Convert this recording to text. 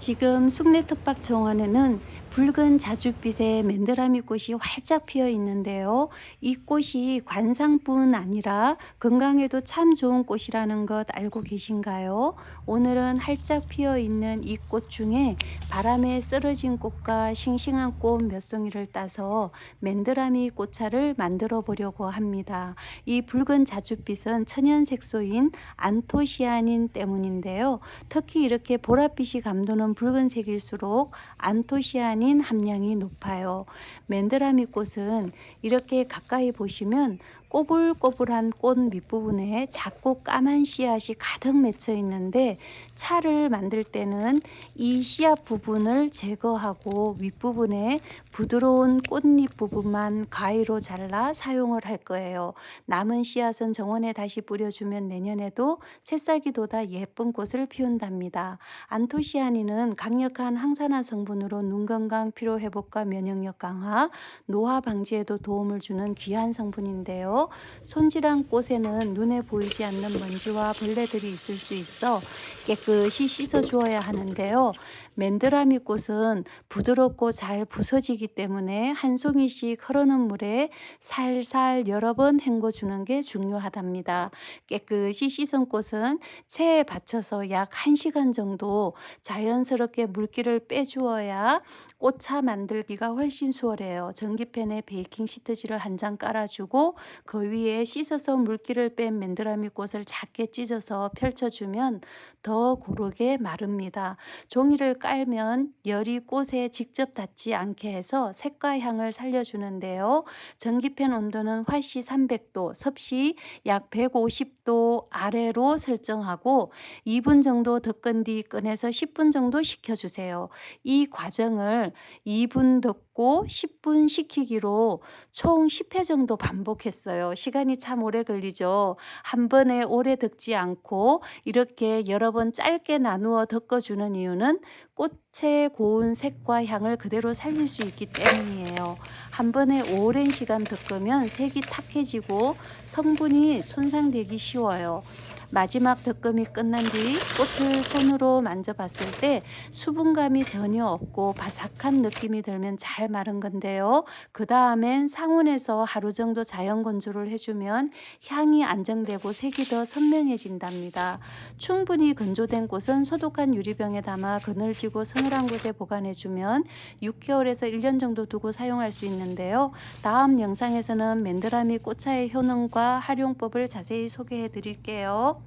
지금 숙례특박 정원에는 붉은 자줏빛의 맨드라미 꽃이 활짝 피어 있는데요. 이 꽃이 관상뿐 아니라 건강에도 참 좋은 꽃이라는 것 알고 계신가요? 오늘은 활짝 피어 있는 이 꽃 중에 바람에 쓰러진 꽃과 싱싱한 꽃 몇 송이를 따서 맨드라미 꽃차를 만들어 보려고 합니다. 이 붉은 자줏빛은 천연 색소인 안토시아닌 때문인데요. 특히 이렇게 보랏빛이 감도는 붉은색일수록 안토시아닌 함량이 높아요. 맨드라미 꽃은 이렇게 가까이 보시면 꼬불꼬불한 꽃 밑부분에 작고 까만 씨앗이 가득 맺혀 있는데 차를 만들 때는 이 씨앗 부분을 제거하고 윗부분에 부드러운 꽃잎 부분만 가위로 잘라 사용을 할 거예요. 남은 씨앗은 정원에 다시 뿌려주면 내년에도 새싹이보다 예쁜 꽃을 피운답니다. 안토시아닌은 강력한 항산화 성분으로 눈 건강, 피로 회복과 면역력 강화, 노화 방지에도 도움을 주는 귀한 성분인데요. 손질한 꽃에는 눈에 보이지 않는 먼지와 벌레들이 있을 수 있어 깨끗이 씻어 주어야 하는데요. 맨드라미 꽃은 부드럽고 잘 부서지기 때문에 한 송이씩 흐르는 물에 살살 여러 번 헹궈 주는 게 중요하답니다. 깨끗이 씻은 꽃은 체에 받쳐서 약 1시간 정도 자연스럽게 물기를 빼주어야 꽃차 만들기가 훨씬 수월해요. 전기팬에 베이킹 시트지를 한 장 깔아주고 그 위에 씻어서 물기를 뺀 맨드라미 꽃을 작게 찢어서 펼쳐주면 더 고르게 마릅니다. 종이를 깔면 열이 꽃에 직접 닿지 않게 해서 색과 향을 살려주는데요. 전기팬 온도는 화씨 300도, 섭씨 약 150도 아래로 설정하고 2분 정도 덮은 뒤 꺼내서 10분 정도 식혀주세요. 이 과정을 2분 덮고 10분 식히기로 총 10회 정도 반복했어요. 시간이 참 오래 걸리죠. 한 번에 오래 덮지 않고 이렇게 여러 번 짧게 나누어 덮어주는 이유는 꽃의 고운 색과 향을 그대로 살릴 수 있기 때문이에요. 한 번에 오랜 시간 덮으면 색이 탁해지고 성분이 손상되기 쉬워요. 마지막 덮음이 끝난 뒤 꽃을 손으로 만져봤을 때 수분감이 전혀 없고 바삭한 느낌이 들면 잘 마른 건데요. 그 다음엔 상온에서 하루 정도 자연 건조를 해주면 향이 안정되고 색이 더 선명해진답니다. 충분히 건조된 꽃은 소독한 유리병에 담아 그늘지고 서늘한 곳에 보관해주면 6개월에서 1년 정도 두고 사용할 수 있는데요. 다음 영상에서는 맨드라미 꽃차의 효능과 활용법을 자세히 소개해 드릴게요.